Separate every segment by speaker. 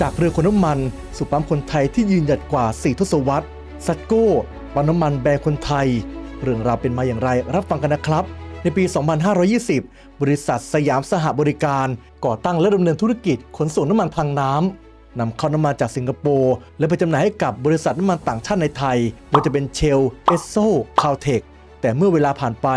Speaker 1: จากเรือขนน้ำมันสู่ปั๊มคนไทยที่ยืนหยัดกว่า 4 ทศวรรษซัตโก้ปั๊มน้ำมันแบรนด์คนไทย เรื่องราวเป็นมาอย่างไรรับฟังกันนะครับ ในปี 2520 บริษัทสยามสหบริการก่อตั้งและดำเนินธุรกิจขนส่งน้ำมันทางน้ำนำเข้าน้ำมันจากสิงคโปร์และไปจำหน่ายให้กับบริษัทน้ำมันต่างชาติในไทยไม่ว่าจะเป็นเชล เอสโซคาวเทคแต่เมื่อเวลาผ่านไป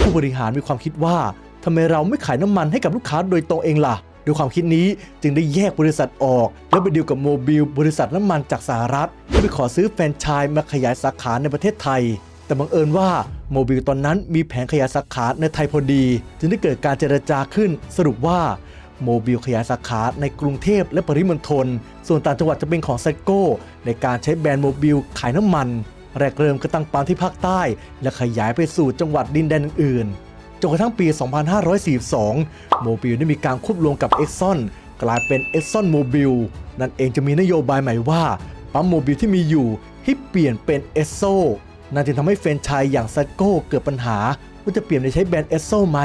Speaker 1: ผู้บริหารมีความคิดว่าทำไมเราไม่ขายน้ำมันให้กับลูกค้าโดยตรงเองล่ะ ด้วยความคิดนี้จึงได้แยกบริษัทออก แล้วไปดีลกับโมบิลบริษัทน้ำมันจากสหรัฐเพื่อไปขอซื้อแฟรนไชส์มาขยายสาขาในประเทศไทย แต่บังเอิญว่าโมบิลตอนนั้นมีแผนขยายสาขาในไทยพอดี จึงได้เกิดการเจรจาขึ้น สรุปว่าโมบิลขยายสาขาในกรุงเทพและปริมณฑลส่วนต่างจังหวัดจะเป็นของไซโก้ ในการใช้แบรนด์โมบิลขายน้ำมัน แรกเริ่มก็ตั้งปั๊มที่ภาคใต้ และขยายไปสู่จังหวัดดินแดนอื่นๆ จนกระทั่งปี 2542 โมบิลได้มีการควบรวมกับ Exxon กลายเป็น Exxon Mobil นั่นเองจะมีนโยบายใหม่ว่าปั๊มโมบิลที่มีอยู่ให้เปลี่ยนเป็น e s s o นั่นจึงทำให้แฟนชส์อย่างซัตโก้เกิดปัญหา ว่าจะเปลี่ยนไปใช้แบรนด์ e s s o ไหม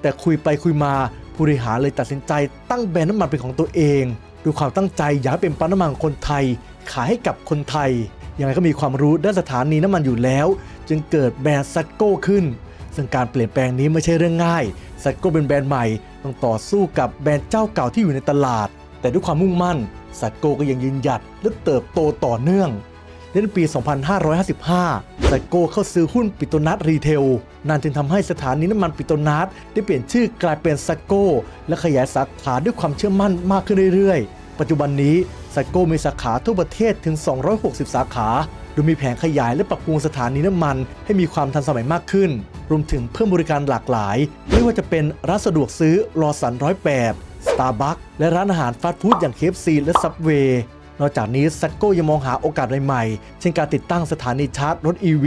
Speaker 1: แต่คุยไปคุยมาผู้บริหารเลยตัดสินใจตั้งแบรนด์น้ำมันเป็นของตัวเองด้วยความตั้งใจอยากเป็นปั๊มน้ำมันของคนไทย ขายให้กับคนไทยยังไงก็มีความรู้ด้านสถานีน้ำมันอยู่แล้ว จึงเกิดแบรนด์ซัตโก้ขึ้น ซึ่งการเปลี่ยนแปลงนี้ไม่ใช่เรื่องง่ายซัตโก้เป็นแบรนด์ใหม่ ต้องต่อสู้กับแบรนด์เจ้าเก่าที่อยู่ในตลาด แต่ด้วยความมุ่งมั่นซัตโก้ก็ยังยืนหยัดและเติบโตต่อเนื่องในปี 2555ไซโก้เข้าซื้อหุ้นปิโตนัสรีเทล นั่นจึงทำให้สถานีน้ำมันปิโตนัสได้เปลี่ยนชื่อกลายเป็นไซโก้และขยายสาขาด้วยความเชื่อมั่นมากขึ้นเรื่อยๆ ปัจจุบันนี้ไซโก้มีสาขาทั่วประเทศถึง 260 สาขา ยมีแผนขยายและปรับปรุงสถานีน้ำมัน ให้มีความทันสมัยมากขึ้น รวมถึงเพิ่มบริการหลากหลาย ไม่ว่าจะเป็นร้านสะดวกซื้อรอสันร้อยแปดสตาร์บัคและร้านอาหารฟาสต์ฟู้ดอย่างเคฟซีและซับเวย์นอกจากนี้ซัตโก้ยังมองหาโอกาสใหม่ๆ เช่นการติดตั้งสถานีชาร์จรถ EV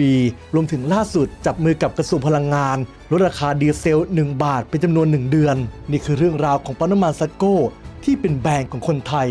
Speaker 1: รวมถึงล่าสุดจับมือกับกระทรวงพลังงาน ลดราคาดีเซล 1 บาทเป็นจำนวน 1 เดือน นี่คือเรื่องราวของปั๊มน้ำมันซัตโก้ที่เป็นแบรนด์ของคนไทย